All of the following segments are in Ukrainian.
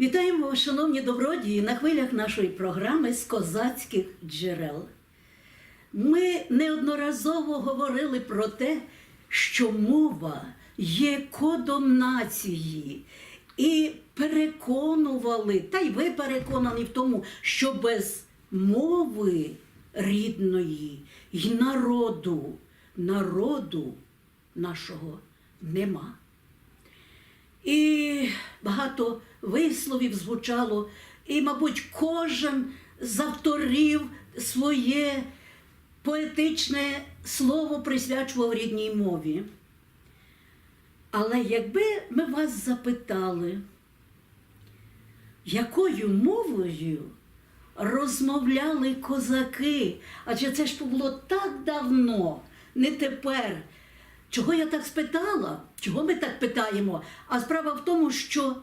Вітаємо шановні добродії, на хвилях нашої програми з козацьких джерел. Ми неодноразово говорили про те, що мова є кодом нації, і переконували, та й ви переконані в тому, що без мови рідної й народу, народу нашого нема. І багато висловів звучало, і, мабуть, кожен з своє поетичне слово присвячував рідній мові. Але якби ми вас запитали, якою мовою розмовляли козаки? Адже це ж було так давно, не тепер. Чого я так спитала? Чого ми так питаємо? А справа в тому, що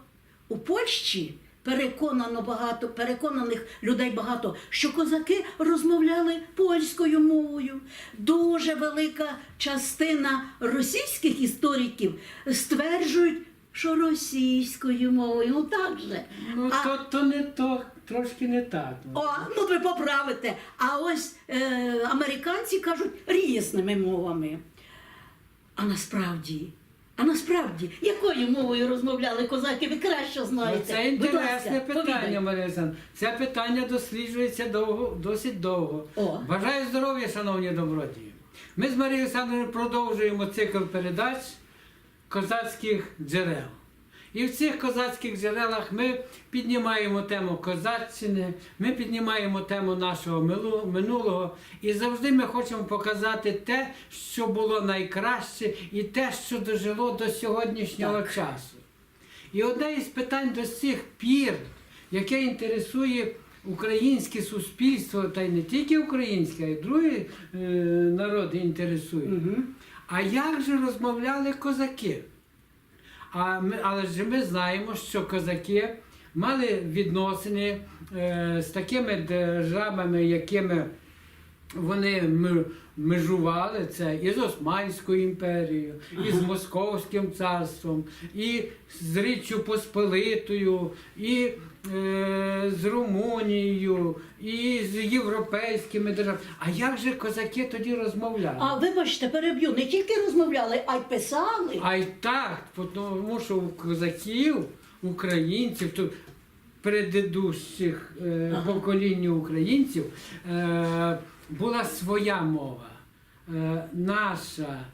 у Польщі переконано багато, переконаних людей багато, що козаки розмовляли польською мовою. Дуже велика частина російських істориків стверджують, що російською мовою. Ну так же. Ну, А- то, то не то, трошки не так. О, ну ви поправите. А ось е, американці кажуть різними мовами. А насправді, а насправді, якою мовою розмовляли козаки, ви краще Ну, знаєте. Це інтересне питання, Марисан. Це питання досліджується довго, досить довго. О. Бажаю здоров'я, шановні добродії. Ми з Марією Олександровною продовжуємо цикл передач козацьких джерел. І в цих козацьких джерелах ми піднімаємо тему козаччини, ми піднімаємо тему нашого минулого, і завжди ми хочемо показати те, що було найкраще, і те, що дожило до сьогоднішнього Так. часу. І одне із питань до сих пір, яке інтересує українське суспільство, та й не тільки українське, а й другі е, народи інтересують. Мгм. А як же розмовляли козаки? А ми, але ж ми знаємо, що козаки мали відносини е, з такими державами, якими вони межували це і з Османською імперією, і з Московським царством, і з Річчю Посполитою, і е, з Румунією, і з європейськими державами. А як же козаки тоді розмовляли? А вибачте, переб'ю, не тільки розмовляли, а й писали. А й так, тому що у козаків, українців, то предыдущих е, поколінь українців е, була своя мова. Е, наша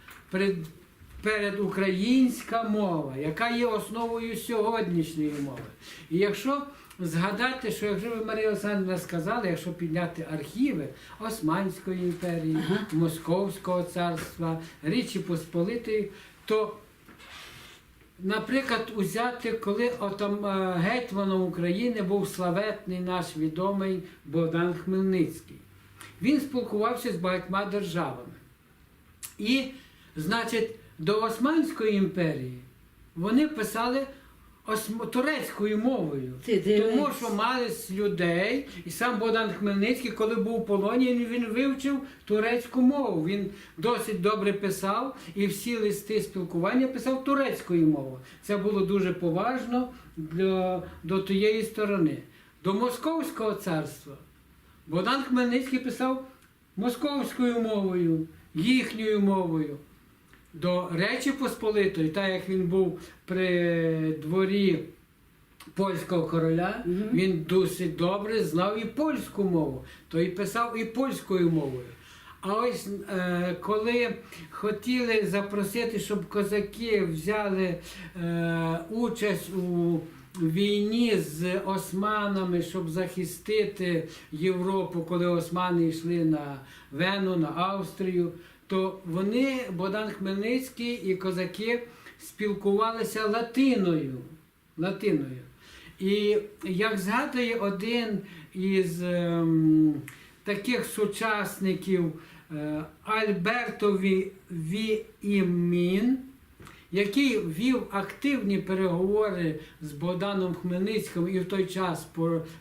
передукраїнська мова, яка є основою сьогоднішньої мови. І якщо згадати, що якщо ви Марія Олександрівна сказали, якщо підняти архіви Османської імперії, Ага. Московського царства, Річі Посполитої, то Наприклад, узяти, коли отам е, гетьманом України був славетний наш відомий Богдан Хмельницький. Він спілкувався з багатьма державами. І, значить, до Османської імперії вони писали осм- турецькою мовою. Тому що мали з людей, і сам Богдан Хмельницький, коли був у полоні, він- вивчив турецьку мову. Він досить добре писав і всі листи спілкування писав турецькою мовою. Це було дуже поважно для, до тієї сторони. До Московського царства Богдан Хмельницький писав московською мовою, їхньою мовою. До Речі Посполитої, так як він був при дворі польського короля, Мгм. він досить добре знав і польську мову, то і писав і польською мовою. А ось е, коли хотіли запросити, щоб козаки взяли е, участь у війні з османами, щоб захистити Європу, коли османи йшли на Вену, на Австрію, то вони, Богдан Хмельницький і козаки, спілкувалися латиною. латиною. І як згадує один із ем, таких сучасників е, Альберто Ві- Віімін, який вів активні переговори з Богданом Хмельницьким і в той час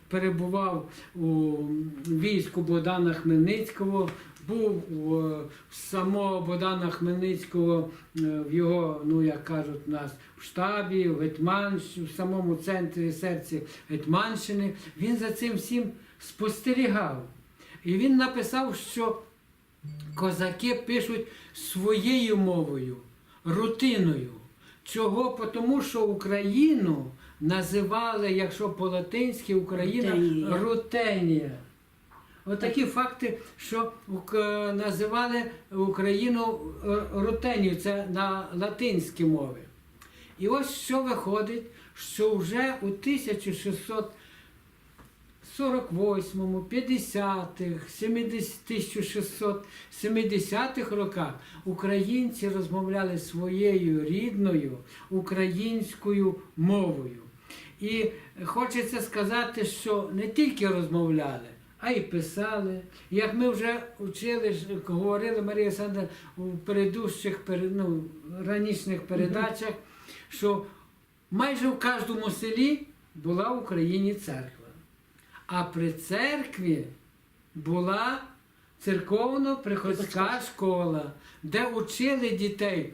перебував у війську Богдана Хмельницького був в самого Богдана Хмельницького е, в його, ну як кажуть нас, в штабі, в Гетманщ, в самому центрі серці Гетманщини. Він за цим всім спостерігав. І він написав, що козаки пишуть своєю мовою, рутиною. Чого? Тому що Україну називали, якщо по-латинськи, Україна Рутенія. рутенія. Отакі факти, що називали Україну е, рутенію, це на латинській мові. І ось що виходить, що вже у 1600 48-му, 50-х, 1670-х роках українці розмовляли своєю рідною українською мовою. І хочеться сказати, що не тільки розмовляли, а й писали. Як ми вже вчили, говорили Марія Олександра у передущих, ну, ранішніх передачах, що майже в кожному селі була в Україні церква. А при церкві була церковно-приходська школа, де учили дітей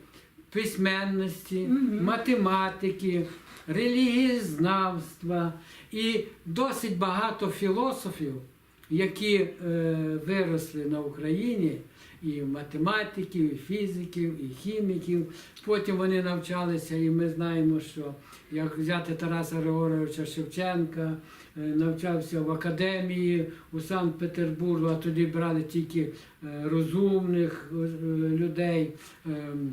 письменності, математики, релігієзнавства. І досить багато філософів, які е, виросли на Україні, і математиків, і фізиків, і хіміків. Потім вони навчалися, і ми знаємо, що як взяти Тараса Григоровича Шевченка, е, навчався в академії у Санкт-Петербургу, а тоді брали тільки е, розумних е, людей. ем,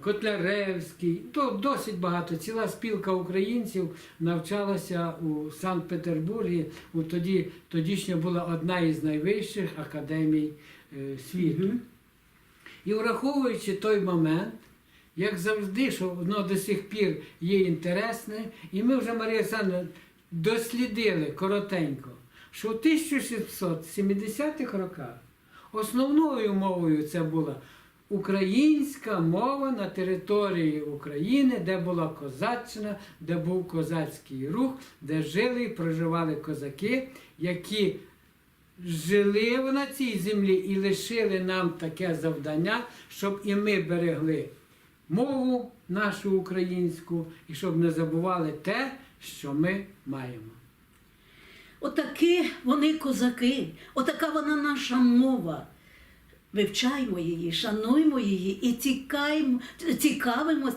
Котляревський, то досить багато. Ціла спілка українців навчалася у Санкт-Петербурзі. У тоді, тодішня була одна із найвищих академій е, світу. Мгм. І враховуючи той момент, як завжди, що воно до сих пір є інтересне, і ми вже, Марія Олександровна, дослідили коротенько, що в 1670-х роках основною мовою це була українська мова на території України, де була козаччина, де був козацький рух, де жили і проживали козаки, які жили на цій землі і лишили нам таке завдання, щоб і ми берегли мову нашу українську, і щоб не забували те, що ми маємо. Отакі вони козаки, отака вона наша мова. Вивчаймо її, шануймо її і цікаємо, цікавимо,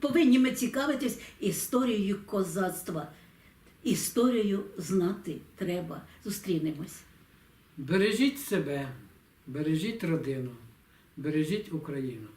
повинні ми цікавитись історією козацтва. Історію знати треба. Зустрінемось. Бережіть себе, бережіть родину, бережіть Україну.